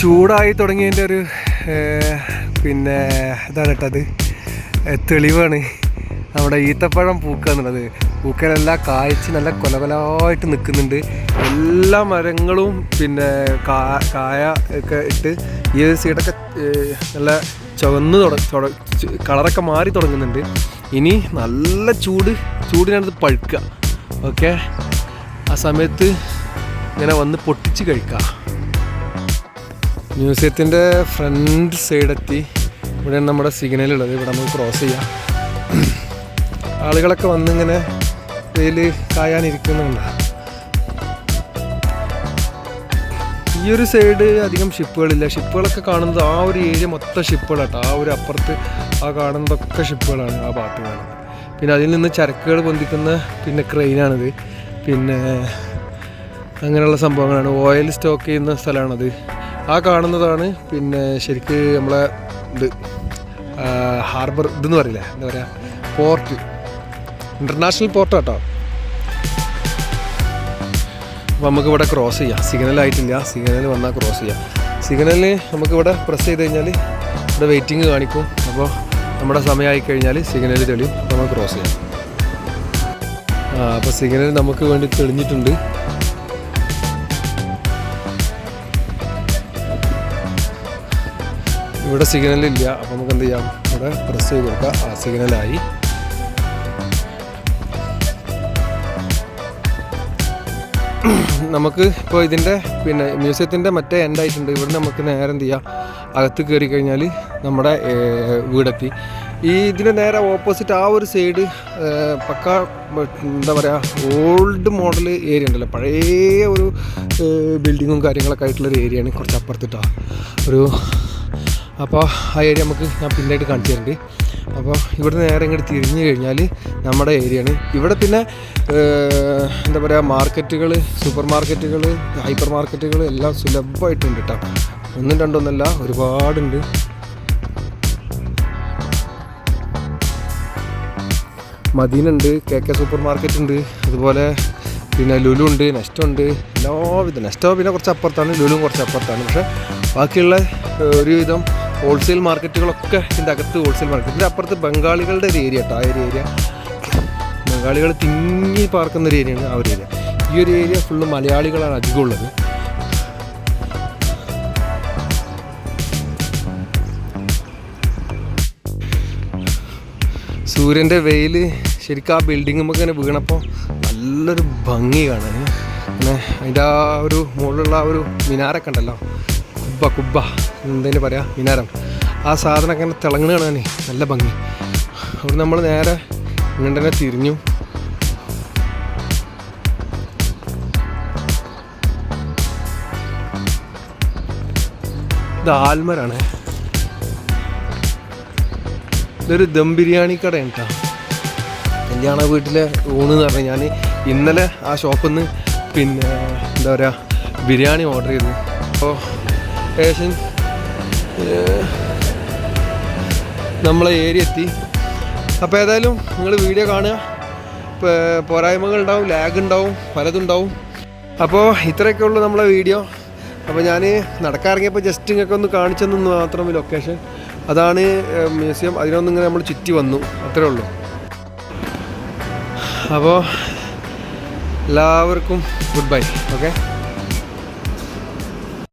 ചൂടായി തുടങ്ങിയതിന്റെ ഒരു പിന്നെ ഇതാണ് കേട്ടത് തെളിവാണ്. നമ്മുടെ ഈത്തപ്പഴം പൂക്കുക എന്നുള്ളത് പൂക്കലെല്ലാം കായ്ച്ച് നല്ല കൊലകൊലായിട്ട് നിൽക്കുന്നുണ്ട്. എല്ലാ മരങ്ങളും പിന്നെ കായ ഒക്കെ ഇട്ട് ഈ ഒരു സൈഡൊക്കെ നല്ല ചുവന്ന് കളറൊക്കെ മാറി തുടങ്ങുന്നുണ്ട്. ഇനി നല്ല ചൂട് ചൂടിനടുത്ത് പഴുക്കുക. ഓക്കെ? ആ സമയത്ത് ഇങ്ങനെ വന്ന് പൊട്ടിച്ച് കഴിക്കുക. മ്യൂസിയത്തിന്റെ ഫ്രണ്ട് സൈഡെത്തി. ഇവിടെയാണ് നമ്മുടെ സിഗ്നലുള്ളത്. ഇവിടെ നമുക്ക് ക്രോസ് ചെയ്യാം. ആളുകളൊക്കെ വന്നിങ്ങനെ വെയിൽ കായാനിരിക്കുന്നുണ്ട്. ഈ ഒരു സൈഡ് അധികം ഷിപ്പുകളില്ല ഷിപ്പുകളൊക്കെ കാണുന്നത് ആ ഒരു ഏരിയ മൊത്തം ഷിപ്പുകളാട്ടോ ആ ഒരു അപ്പുറത്ത് ആ കാണുന്നതൊക്കെ ഷിപ്പുകളാണ് ആ ഭാഗത്ത് കാണുന്നത്. പിന്നെ അതിൽ നിന്ന് ചരക്കുകൾ പൊന്തിക്കുന്ന പിന്നെ ക്രെയിനാണിത് പിന്നെ അങ്ങനെയുള്ള സംഭവങ്ങളാണ്. ഓയിൽ സ്റ്റോക്ക് ചെയ്യുന്ന സ്ഥലമാണത്. ആ കാണുന്നതാണ് പിന്നെ ശരിക്ക് നമ്മളെ ഇത് ഹാർബർ ഇതെന്ന് പറയില്ല? എന്താ പറയുക പോർട്ട് ഇന്റർനാഷണൽ പോർട്ട് കേട്ടോ അപ്പോൾ നമുക്ക് ഇവിടെ ക്രോസ് ചെയ്യാം. സിഗ്നൽ ആയിട്ടില്ല. സിഗ്നൽ വന്നാൽ ക്രോസ് ചെയ്യാം. സിഗ്നലിൽ നമുക്ക് ഇവിടെ പ്രസ് ചെയ്ത് കഴിഞ്ഞാൽ ഇവിടെ വെയിറ്റിംഗ് കാണിക്കും. അപ്പോൾ നമ്മുടെ സമയമായി കഴിഞ്ഞാൽ സിഗ്നൽ തെളിയും. നമുക്ക് ക്രോസ് ചെയ്യാം. അപ്പോൾ സിഗ്നൽ നമുക്ക് വേണ്ടി തെളിഞ്ഞിട്ടുണ്ട്. ഇവിടെ സിഗ്നലില്ല അപ്പോൾ നമുക്ക് എന്ത് ചെയ്യാം? ഇവിടെ പ്രസ് ചെയ്ത് കൊടുക്കാം. ആ സിഗ്നലായി നമുക്ക് ഇപ്പോൾ ഇതിന്റെ പിന്നെ മ്യൂസിയത്തിന്റെ മറ്റേ എൻഡായിട്ടുണ്ട് ഇവിടെ നമുക്ക് നേരെ എന്ത് ചെയ്യാം? അകത്ത് കയറി കഴിഞ്ഞാൽ നമ്മുടെ വീടെത്തി. ഈ ഇതിന് നേരെ ഓപ്പോസിറ്റ് ആ ഒരു സൈഡ് പക്ക എന്താ പറയുക ഓൾഡ് മോഡൽ ഏരിയ ഉണ്ടല്ലോ. പഴയ ഒരു ബിൽഡിങ്ങും കാര്യങ്ങളൊക്കെ ആയിട്ടുള്ളൊരു ഏരിയയാണ് കുറച്ച് അപ്പുറത്തിട്ടാണ് ഒരു അപ്പോൾ ആ ഏരിയ നമുക്ക് ഞാൻ പിന്നീട് കാണിച്ചു തരുന്നുണ്ട് അപ്പോൾ ഇവിടെ നേരെ ഇങ്ങോട്ട് തിരിഞ്ഞു കഴിഞ്ഞാൽ നമ്മുടെ ഏരിയയാണ്. ഇവിടെ പിന്നെ എന്താ പറയുക മാർക്കറ്റുകൾ സൂപ്പർ മാർക്കറ്റുകൾ ഹൈപ്പർ മാർക്കറ്റുകൾ എല്ലാം സുലഭമായിട്ടുണ്ട് കേട്ടോ. ഒന്നും രണ്ടൊന്നല്ല ഒരുപാടുണ്ട്. മദീനുണ്ട് കെ കെ സൂപ്പർ മാർക്കറ്റ് ഉണ്ട് അതുപോലെ പിന്നെ ലുലു ഉണ്ട് നെസ്റ്റോ ഉണ്ട് എല്ലാവിധ. നെസ്റ്റോ പിന്നെ കുറച്ച് അപ്പുറത്താണ് ലുലും കുറച്ച് അപ്പുറത്താണ് പക്ഷേ ബാക്കിയുള്ള ഒരുവിധം ഹോൾസെയിൽ മാർക്കറ്റുകളൊക്കെ ഇതിന്റെ അകത്ത് ഹോൾസെയിൽ മാർക്കറ്റിന്റെ അപ്പുറത്ത് ബംഗാളികളുടെ ഒരു ഏരിയ കേട്ടോ ആ ഒരു ഏരിയ ബംഗാളികൾ തിങ്ങി പാർക്കുന്ന ഒരു ഏരിയയാണ് ആ ഒരു ഏരിയ ഈ ഒരു ഏരിയ ഫുള്ള് മലയാളികളാണ് അധികം ഉള്ളത്. സൂര്യന്റെ വെയിൽ ശരിക്കും ആ ബിൽഡിങ്ങുമ്പോൾ ഇങ്ങനെ വീണപ്പോൾ നല്ലൊരു ഭംഗി കാണാൻ. പിന്നെ അതിന്റെ ആ ഒരു മുകളിലുള്ള ആ ഒരു മിനാരൊക്കെ ഉണ്ടല്ലോ. കുബ്ബ കുബ്ബ. എന്തേലും പറയാ? മിനാരം. ആ സാധനം അങ്ങനെ തിളങ്ങുന്ന കാണാനേ നല്ല ഭംഗി. അവിടെ നമ്മൾ നേരെ ഇങ്ങനെ തിരിഞ്ഞു. ഇത് ആൽമരാണ്. ഇതൊരു ദം ബിരിയാണി കടയാണ് കേട്ടോ കല്യാണ വീട്ടിലെ ഊണ് എന്ന് പറഞ്ഞാൽ ഞാൻ ഇന്നലെ ആ ഷോപ്പിൽ നിന്ന് പിന്നെ എന്താ പറയുക ബിരിയാണി ഓർഡർ ചെയ്തു. അപ്പോൾ ഏകദേശം. നമ്മളെ ഏരിയ എത്തി. അപ്പോൾ ഏതായാലും നിങ്ങൾ വീഡിയോ കാണുക. ഇപ്പോൾ പോരായ്മകൾ ഉണ്ടാവും ലാഗ് ഉണ്ടാവും പലതുണ്ടാവും. അപ്പോൾ ഇത്രയൊക്കെ ഉള്ളൂ നമ്മളെ വീഡിയോ. അപ്പോൾ ഞാൻ നടക്കാറിങ്ങിയപ്പോൾ ജസ്റ്റ് ഇങ്ങൊക്കെ ഒന്ന് കാണിച്ചെന്നു മാത്രം ലൊക്കേഷൻ അതാണ് മ്യൂസിയം അതിനൊന്നും ഇങ്ങനെ നമ്മൾ ചുറ്റി വന്നു. അത്രേ ഉള്ളൂ. അപ്പോൾ എല്ലാവർക്കും ഗുഡ് ബൈ ഓക്കെ